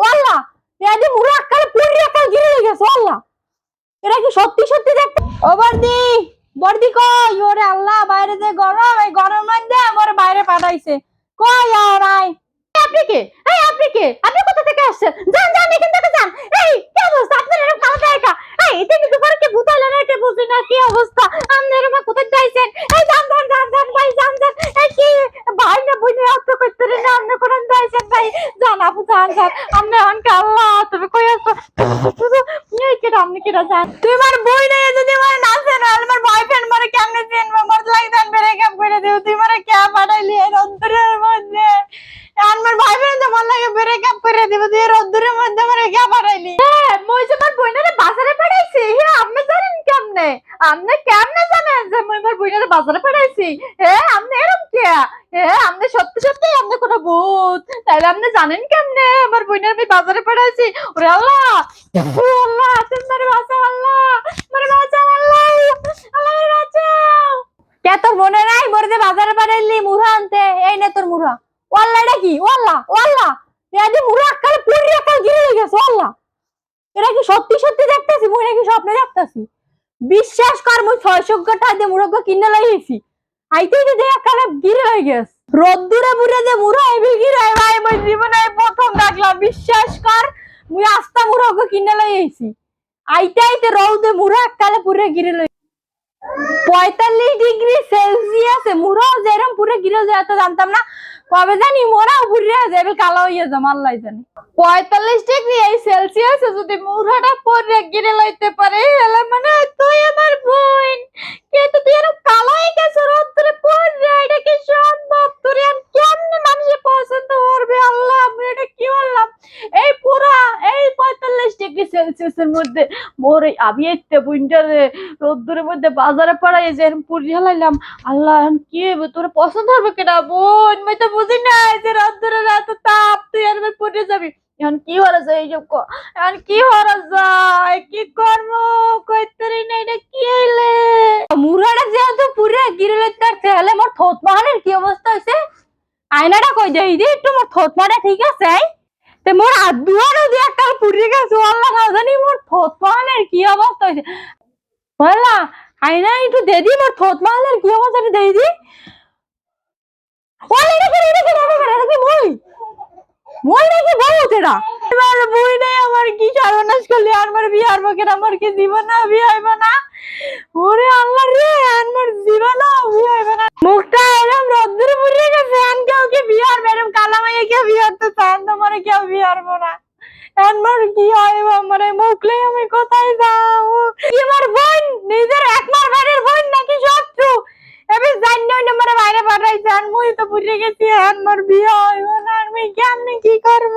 ওয়াল্লাহ এদি মুরা আকালে পুরি আকাল গিরে গেছে ওয়াল্লাহ এটা কি সত্যি সত্যি দেখতে? ও বর্দি বর্দি কই? ওরে আল্লাহ, বাইরে যে গরম, এই গরম মধ্যে আমার বাইরে পাঠাইছে। কই আর আপনি কে? এই আপনি কে? আপনি কোথা থেকে আসছেন? যান যান, এখান থেকে যান। এই, কি অবস্থা? আপনার এরকম কালো জায়গা? এই তিনি দুপুরে কি ভূতাইলেন এটা বুঝি না? কি অবস্থা আপনার এরকম কোথায় যাইছেন এই যান যান যান যান ভাই যান যান এই কি ভাই না বুঝে আপনি কইতে না আপনি কোন যাইছেন ভাই যান যান যান আপনি আল্লাহ তুমি কই আসছো এই কি আপনি কি যান? তোমার বই নাই যদি আমার না চেন আমার বয়ফ্রেন্ড মরে কেমনে চেনবো মোর লাগদান ব্রেকআপ করে দিও তুই মরে কে পাঠাইলি এর অন্তরের মধ্যে? আমার বয়ফ্রেন্ড তো মন লাগে ব্রেকআপ করে দিব, তুই এর অন্তরের মধ্যে মরে কে পাঠাইলি? হ্যাঁ মই যে আমার বইনারে বাজারে পাঠাইছি। হ্যাঁ আপনি জানেন কেমনে? আপনি কেমনে জানেন যে মই আমার বইনারে বাজারে পাঠাইছি? হ্যাঁ আপনি এরকম হ্যাঁ আপনি সত্যি সত্যি আপনি কোনো ভূত। তাহলে আপনি জানেন কেমনে? আমার বইনার আমি বাজারে পাঠাইছি ওরে আল্লাহ! আল্লাহ তুমি মেরে বাঁচাও আল্লাহ! মেরে বাঁচাও আল্লাহ! আল্লাহ বাঁচাও! কে তোর মনে নাই? মরে যে বাজারে পাঠাইলি মুড়া আনতে। এই নে তোর মুড়া। ওয়াল্লা এটা কি? ওয়াল্লা ওয়াল্লা এদি মুড়া আকালে পুরি আকাল গিরে গেছে ওয়াল্লা এটা কি সত্যি সত্যি দেখতেছি? মুই নাকি স্বপ্নে দেখতেছি? বিশ্বাস কর, মুই ছয়শো টাকা দিয়ে মুরগ কিনে লাইছি আইতে যে কালে গিরে হয়ে গেছে। রোদ্দুরে মুড়ে যে মুড়া এবি গিরে, ভাই, মই জীবনে প্রথম দেখলাম, বিশ্বাস কর, মুই আস্তা মুরগ কিনে লাইছি আইতে আইতে রৌদে মুড়া কালে পুরে গিরে লই। পঁয়তাল্লিশ ডিগ্রি সেলসিয়াসে মুড়াও যেরকম পুরে গিরে যায় তো জানতাম না। কবে জানি মোরাও পুরে যাবে কালো হয়ে যাবে আল্লাহ জানি। পঁয়তাল্লিশ ডিগ্রি এই সেলসিয়াসে যদি মুড়াটা পরে গিরে লইতে পারে, এলা মানে তুই আমার বোন কিন্তু তুই এরকম কালো হয়ে গেছে রোদ্রে পরে এটা কি সম্ভব তোর আর কেমনে মানুষে পছন্দ করবে আল্লাহ আমি এটা কি বললাম এই পুরা এই পঁয়তাল্লিশ ডিগ্রি সেলসিয়াসের মধ্যে আমি এতে রোদ্দুরের মধ্যে বাজারে যে পুরি আল্লাহ কি তোর পছন্দ হবে বোন, মই তো বুঝি না যে রোদ্দুরের এত তাপ, তুই যাবি এখন কি হরা যায় এইসব এখন কি যায় কি কি হইলে? মুরাটা যেহেতু পুরে গিরে লইতে তাহলে মোর কি অবস্থা হইছে? আয়নাটা কই দেই দি, একটু মোর ঠিক আছে তে মোর দিয়ে একটা পুড়ে গেছে, আল্লাহ না কি বললা আয়না একটু দে দি মোর থোত কি দেই দি কি মই মই বই। নাই আমার কি সর্বনাশ করলি আমার বিয়ে আর বকের, আমার কি জীবন না, বিয়ে না ওরে আল্লাহ রে আমার জীবন বিয়ে হইব না মুখটা এরকম রোদ্দুরে পুড়িয়ে গেছে আন কেউ কি বিয়ে আর এরকম কালা মাইয়া কেউ বিয়ে হতে চান তোমার হব না। আমার কি হয় আমার মুখলে আমি কোথায় যাও কি আমার বোন? নিজের একমার বাড়ির বোন নাকি শত্রু? এবি জানি না আমার বাইরে পাঠাইছে আর মুই তো বুঝে গেছি আর মোর বিয়ে হইব না, আমি কি করব?